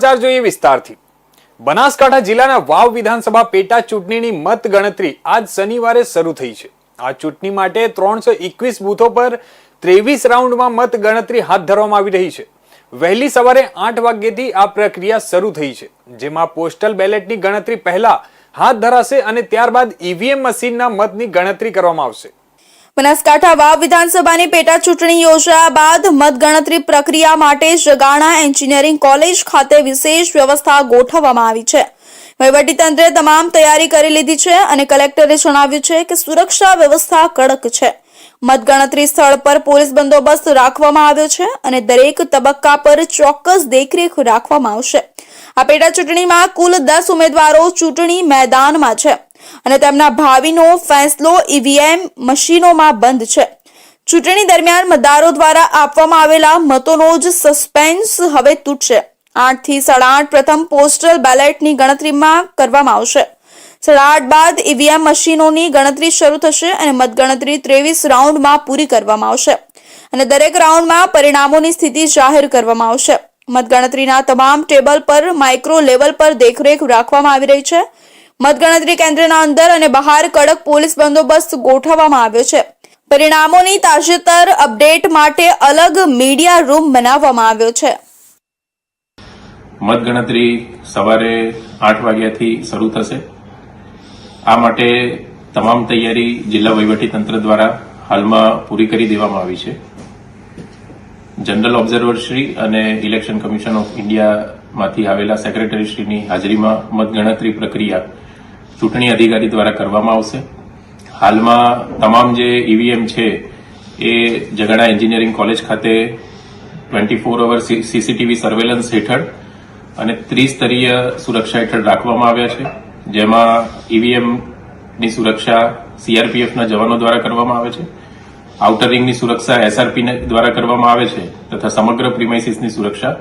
સમાચાર જોઈએ વિસ્તારથી. બનાસકાંઠા જિલ્લાના વાવ વિધાનસભા પેટા ચૂંટણીની મત ગણતરી આજ શનિવારે શરૂ થઈ છે. આ ચૂંટણી માટે ત્રણસો એકવીસ બૂથો પર ત્રેવીસ રાઉન્ડમાં મત ગણતરી હાથ ધરવામાં આવી રહી છે. વહેલી સવારે આઠ વાગ્યેથી આ પ્રક્રિયા શરૂ થઈ છે, જેમાં પોસ્ટલ બેલેટની ગણતરી પહેલા હાથ ધરાશે અને ત્યારબાદ ઈવીએમ મશીનના મતની ગણતરી કરવામાં આવશે. બનાસકાંઠા વાવ વિધાનસભાની પેટા ચૂંટણી યોજાયા બાદ મતગણતરી પ્રક્રિયા માટે જગાણા એન્જિનિયરિંગ કોલેજ ખાતે વિશેષ વ્યવસ્થા ગોઠવવામાં આવી છે. વહીવટીતંત્રે તમામ તૈયારી કરી લીધી છે અને કલેક્ટરે જણાવ્યું છે કે સુરક્ષા વ્યવસ્થા કડક છે. મતગણતરી સ્થળ પર પોલીસ બંદોબસ્ત રાખવામાં આવ્યો છે અને દરેક તબક્કા પર ચોક્કસ દેખરેખ રાખવામાં આવશે. આ પેટા ચૂંટણીમાં કુલ દસ ઉમેદવારો ચૂંટણી મેદાનમાં છે. અને તેમના ભાવિનો ફેંસલો ઈવીએમ મશીનોમાં બંધ છે. ચૂંટણી દરમિયાન મતદારો દ્વારા આપવામાં આવેલા મતોનો જ સસ્પેન્સ હવે તૂટશે. આઠથી સાડા આઠ પ્રથમ પોસ્ટલ બેલેટની ગણતરીમાં કરવામાં આવશે. સાડા આઠ બાદ ઈવીએમ મશીનોની ગણતરી શરૂ થશે અને મતગણતરી ત્રેવીસ રાઉન્ડમાં પૂરી કરવામાં આવશે. અને દરેક રાઉન્ડમાં પરિણામોની સ્થિતિ જાહેર કરવામાં આવશે. મતગણતરીના તમામ ટેબલ પર, માઇક્રો લેવલ પર દેખરેખ રાખવામાં આવી રહી છે. મતગણતરી કેન્દ્રના અંદર અને બહાર કડક પોલીસ બંદોબસ્ત ગોઠવવામાં આવ્યો છે. પરિણામોની તાજેતર અપડેટ માટે અલગ મીડિયા રૂમ બનાવવામાં આવ્યો છે. મતગણતરી સવારે આઠ વાગ્યાથી શરૂ થશે. આ માટે તમામ તૈયારી જિલ્લા વહીવટી તંત્ર દ્વારા હાલમાં પૂરી કરી દેવામાં આવી છે. જનરલ ઓબ્ઝર્વર શ્રી અને ઇલેક્શન કમિશન ઓફ ઇન્ડિયામાંથી આવેલા સેક્રેટરી શ્રીની હાજરીમાં મતગણતરી પ્રક્રિયા ચૂંટણી અધિકારી દ્વારા કરવામાં આવશે. હાલમાં તમામ જે ઈવીએમ છે, એ જગાડા એન્જિનિયરિંગ કોલેજ ખાતે twenty four hour CCTV surveillance હેઠળ અને ત્રિસ્તરીય સુરક્ષા હેઠળ રાખવામાં આવ્યા છે. જેમાં ઈવીએમની સુરક્ષા સીઆરપીએફના જવાનો દ્વારા કરવામાં આવે છે. આઉટર રિંગની સુરક્ષા એસઆરપી દ્વારા કરવામાં આવે છે. તથા સમગ્ર પ્રિમાઇસીસની સુરક્ષા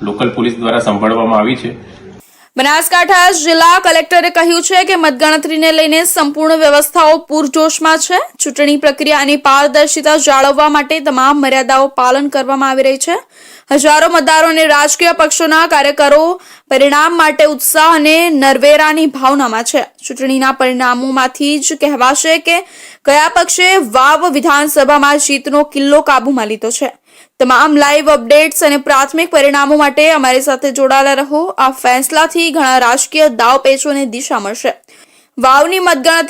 લોકલ પોલીસ દ્વારા સંભાળવામાં આવી છે. બનાસકાંઠા જિલ્લા કલેક્ટરે કહ્યું છે કે મતગણતરીને લઈને સંપૂર્ણ વ્યવસ્થાઓ પૂરજોશમાં છે. ચૂંટણી પ્રક્રિયાની પારદર્શિતા જાળવવા માટે તમામ મર્યાદાઓ પાલન કરવામાં આવી રહી છે. હજારો મતદારો અને રાજકીય પક્ષોના કાર્યકરો પરિણામ માટે ઉત્સાહ અને નરવેરાની ભાવનામાં છે. ચૂંટણીના પરિણામોમાંથી જ કહેવાશે કે કયા પક્ષે વાવ વિધાનસભામાં જીતનો કિલ્લો કાબૂમાં લીધો છે. તમામ લાઈવ અપડેટ્સ અને પ્રાથમિક પરિણામો માટે અમારી સાથે જોડાયેલા રહો. આ ફેસલાથી ઘણા રાજકીય દાવ પેચોને દિશા મળશે. વાવની મતગણતરી